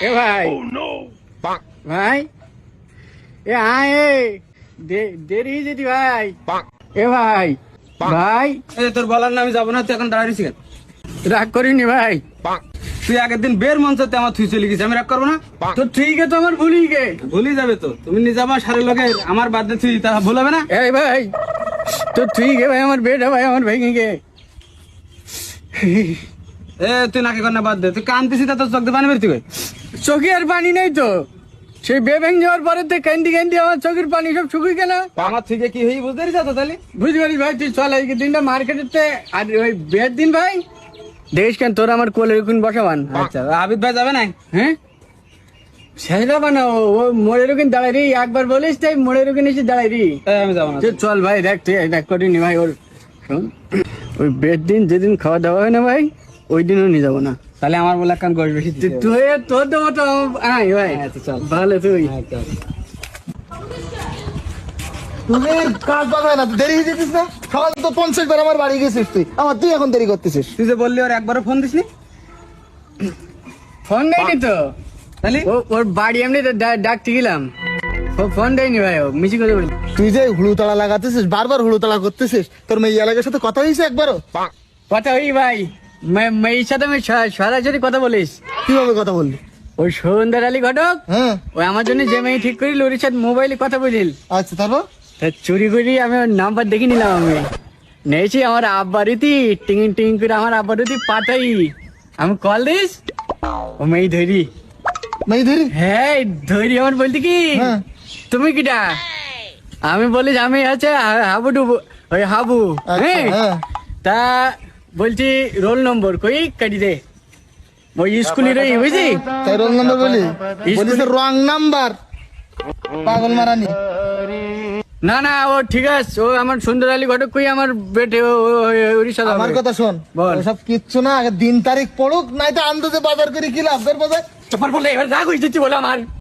এ ভাই। ভাই। এ আয় এ। দে- দেরি হয়ে যেতি ভাই। এ ভাই। ভাই। এই তোর বলার না আমি যাব না তুই এখন দাঁড়িয়েছি কেন? রাগ করিনি ভাই। তুই আগের দিন বের মঞ্চতে আমার থুই চলে গেছি আমি রাগ করব না? তো ঠিক আছে আমার ভুলি গে। ভুলি যাবে তো। তুমি নিজে আমার সারে লোকের আমার বাদ দিয়ে তুই তা ভুল হবে না? এই ভাই তো ঠিক আছে ভাই আমার বেটা ভাই আমার ভেঙে গে। এ তুই নাকি কন্যা বাদ দে তুই কানতেছি তা তোর চোখ দিয়ে পানি বেরতি কই? চোখে আর পানি নেই তো। সেই বেভেং যাওয়ার পরে তো ক্যান্ডি ক্যান্ডি আমার চোখের পানি সব শুকিয়ে গেল আমার থেকে কি হই বুঝতে পারিস তো তাহলে? বুঝতে পারিস ভাই তুই চল এই দিনটা মার্কেটেতে আর ওই বিয়ের দিন ভাই দেখিস কেন তোর আমার কোলে কোন বসাবান? আচ্ছা আবিদ ভাই যাবে না হ্যাঁ? সেটা বানাও ও মোড়ের ওখানে দাঁড়াই রি একবার বলিস তাই মোড়ের ওখানে এসে দাঁড়াই রি। আমি যাব না। চল ভাই দেখ তুই দেখ করিনি ভাই ওর ওই বের দিন যেদিন খাওয়া দাওয়া হয় না ভাই ওই দিনও নিয়ে যাব না। তাহলে আমার বলে একখান গোশ বেশি তুই তোর দেবো তো আয় ভাই। আচ্ছা, চল। ভালো তুই। তুমি কাজ বাজায় না দেরি হয়ে যেতিস না? সকাল তো পঞ্চাশ বার আমার বাড়ি গেছিস তুই। আমার তুই এখন দেরি করতেছিস। তুই যে বললি ওর একবারও ফোন দিসনি? ফোন দেয়নি তো। তাহলে? ওর বাড়ি এমনি ডাকতে গেলাম। ফোন দেয়নি ভাই ও মিছি করে বলি তুই যে হুড়ুতালা লাগাতেছিস বারবার হুড়ুতালা করতেছিস তোর মেয়ে এলাকার সাথে কথা হয়েছে একবারও? কথা ওই ভাই। মেয়ের সাথে আমি সরাসরি কথা বলিস। কীভাবে কথা বললি? ওই সন্ধ্যার আলী ঘটক হ্যাঁ। ওই আমার জন্য যে মেয়ে ঠিক করিল ওর সাথে মোবাইলে কথা বলিল। আচ্ছা তারপর? তা চুরি করি আমি ওর নাম্বার দেখে নিলাম আমি। নেছি আমার আব্বার রীতি টিং টিং করে আমার আব্বার রীতি পাঠাই। আমি কল দিস? ও মেয়ে ধরি। মেয়ে ধরি? হ্যাঁ ধরি আমার বলতে কি? হ্যাঁ। তুমি কিটা? আমি বলিস আমি আছে হাবু ডুবু ওই হাবু। আচ্ছা, হ্যাঁ। হ্যাঁ। তা বলছি রোল নম্বর কই? কাটি দে। ওই স্কুলের ওই বুঝলি? তাই রোল নাম্বার বলি? স্কুলে- বলিস রং নাম্বার পাগল মারানি। না না ও ঠিক আছে ও আমার সুন্দর আলী ঘটক কই আমার বেটে ও- ও- ও- সাথে আমার কথা শোন বল। সব কিচ্ছু না আগে দিন তারিখ পড়ুক নাই তো আন্দাজে বাজার করে কি লাভ বাজার? চপার বলে এবার রাগ হয়ে যাচ্ছে বলে আমার।